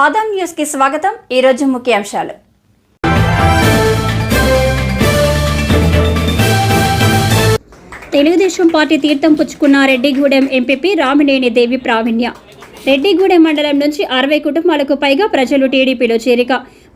ఆదాం న్యూస్కి స్వాగతం. ఈ రోజు ముఖ్యాంశాలు. తెలుగుదేశం పార్టీ తీర్థం పుచ్చుకున్న రెడ్డిగూడెం ఎంపీపీ రామినేని దేవి ప్రావీణ్య. రెడ్డిగూడెం మండలం నుంచి అరవై కుటుంబాలకు పైగా ప్రజలు టీడీపీలో చేరిక.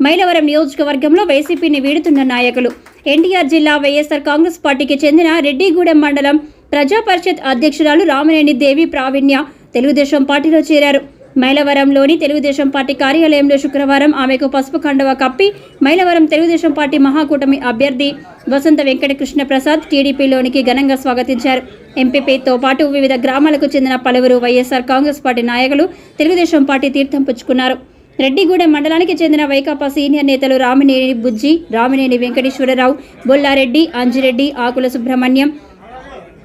మైలవరం నియోజకవర్గంలో వైసీపీని వీడుతున్న నాయకులు. ఎన్టీఆర్ జిల్లా వైఎస్ఆర్ కాంగ్రెస్ పార్టీకి చెందిన రెడ్డిగూడెం మండలం ప్రజా పరిషత్ అధ్యక్షురాలు రామినేని దేవి ప్రావీణ్య తెలుగుదేశం పార్టీలో చేరారు. మైలవరంలోని తెలుగుదేశం పార్టీ కార్యాలయంలో శుక్రవారం ఆమెకు పసుపు కండవ కప్పి మైలవరం తెలుగుదేశం పార్టీ మహాకూటమి అభ్యర్థి వసంత వెంకటకృష్ణ ప్రసాద్ టీడీపీలోనికి ఘనంగా స్వాగతించారు. ఎంపీపీతో పాటు వివిధ గ్రామాలకు చెందిన పలువురు వైఎస్ఆర్ కాంగ్రెస్ పార్టీ నాయకులు తెలుగుదేశం పార్టీ తీర్థం పుచ్చుకున్నారు. రెడ్డిగూడెం మండలానికి చెందిన వైకాపా సీనియర్ నేతలు రామినేని బుజ్జి రామినేని వెంకటేశ్వరరావు బొల్లారెడ్డి అంజిరెడ్డి ఆకుల సుబ్రహ్మణ్యం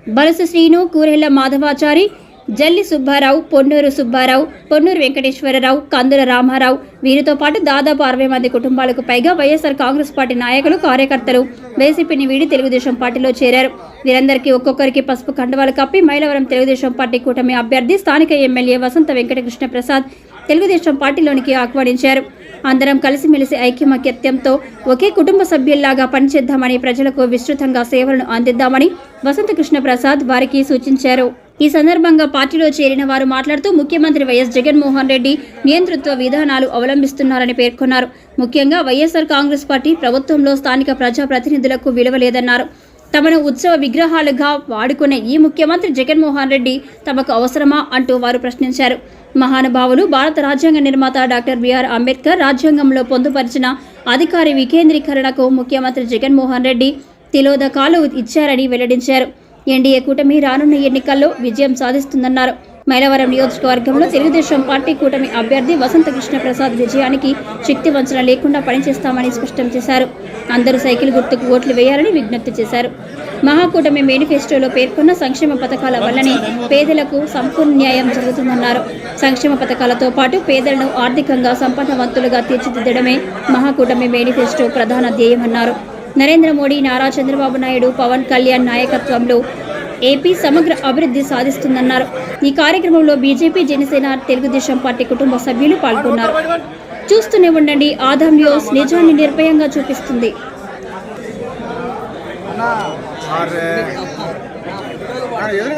బలస శ్రీను కూరెళ్ళ మాధవాచారి జల్లి సుబ్బారావు పొన్నూరు సుబ్బారావు పొన్నూరు వెంకటేశ్వరరావు కందుల రామారావు. వీరితో పాటు దాదాపు అరవై మంది కుటుంబాలకు పైగా వైఎస్ఆర్ కాంగ్రెస్ పార్టీ నాయకులు కార్యకర్తలు వైసీపీని వీడి తెలుగుదేశం పార్టీలో చేరారు. వీరందరికీ ఒక్కొక్కరికి పసుపు కండవాలు కప్పి మైలవరం తెలుగుదేశం పార్టీ కూటమి అభ్యర్థి స్థానిక ఎమ్మెల్యే వసంత వెంకటకృష్ణ ప్రసాద్ తెలుగుదేశం పార్టీలోనికి ఆహ్వానించారు. అందరం కలిసిమెలిసి ఐక్యమత్యంతో ఒకే కుటుంబ సభ్యుల్లాగా పనిచేద్దామని ప్రజలకు విస్తృతంగా సేవలను అందిద్దామని వసంతకృష్ణ ప్రసాద్ వారికి సూచించారు. ఈ సందర్భంగా పార్టీలో చేరిన వారు మాట్లాడుతూ ముఖ్యమంత్రి వైఎస్ జగన్మోహన్ రెడ్డి నియంతృత్వ విధానాలు అవలంబిస్తున్నారని పేర్కొన్నారు. ముఖ్యంగా వైఎస్ఆర్ కాంగ్రెస్ పార్టీ ప్రభుత్వంలో స్థానిక ప్రజాప్రతినిధులకు విలువ లేదన్నారు తమను ఉత్సవ విగ్రహాలుగా వాడుకునే ఈ ముఖ్యమంత్రి జగన్మోహన్ రెడ్డి తమకు అవసరమా అంటూ వారు ప్రశ్నించారు. మహానుభావులు భారత రాజ్యాంగ నిర్మాత డాక్టర్ బిఆర్ అంబేద్కర్ రాజ్యాంగంలో పొందుపరిచిన అధికారి వికేంద్రీకరణకు ముఖ్యమంత్రి జగన్మోహన్ రెడ్డి తిలోదకాలు ఇచ్చారని వెల్లడించారు. ఎన్డీఏ కూటమి రానున్న ఎన్నికల్లో విజయం సాధిస్తుందన్నారు. మైలవరం నియోజకవర్గంలో తెలుగుదేశం పార్టీ కూటమి అభ్యర్థి వసంత కృష్ణప్రసాద్ విజయానికి శక్తి వంచన లేకుండా పనిచేస్తామని స్పష్టం చేశారు. అందరూ సైకిల్ గుర్తుకు ఓట్లు వేయాలని విజ్ఞప్తి చేశారు. మహాకూటమి మేనిఫెస్టోలో పేర్కొన్న సంక్షేమ పథకాల వల్లనే పేదలకు సంపూర్ణ న్యాయం జరుగుతుందన్నారు. సంక్షేమ పథకాలతో పాటు పేదలను ఆర్థికంగా సంపన్నవంతులుగా తీర్చిదిద్దడమే మహాకూటమి మేనిఫెస్టో ప్రధాన ధ్యేయమన్నారు. నరేంద్ర మోడీ నారా చంద్రబాబు నాయుడు పవన్ కళ్యాణ్ నాయకత్వంలో ఏపీ సమగ్ర అభివృద్ధి సాధిస్తుందన్నారు. ఈ కార్యక్రమంలో బీజేపీ జనసేన తెలుగుదేశం పార్టీ కుటుంబ సభ్యులు పాల్గొన్నారు. చూస్తూనే ఉండండి. ఆదాం న్యూస్ నిజాన్ని నిర్భయంగా చూపిస్తుంది.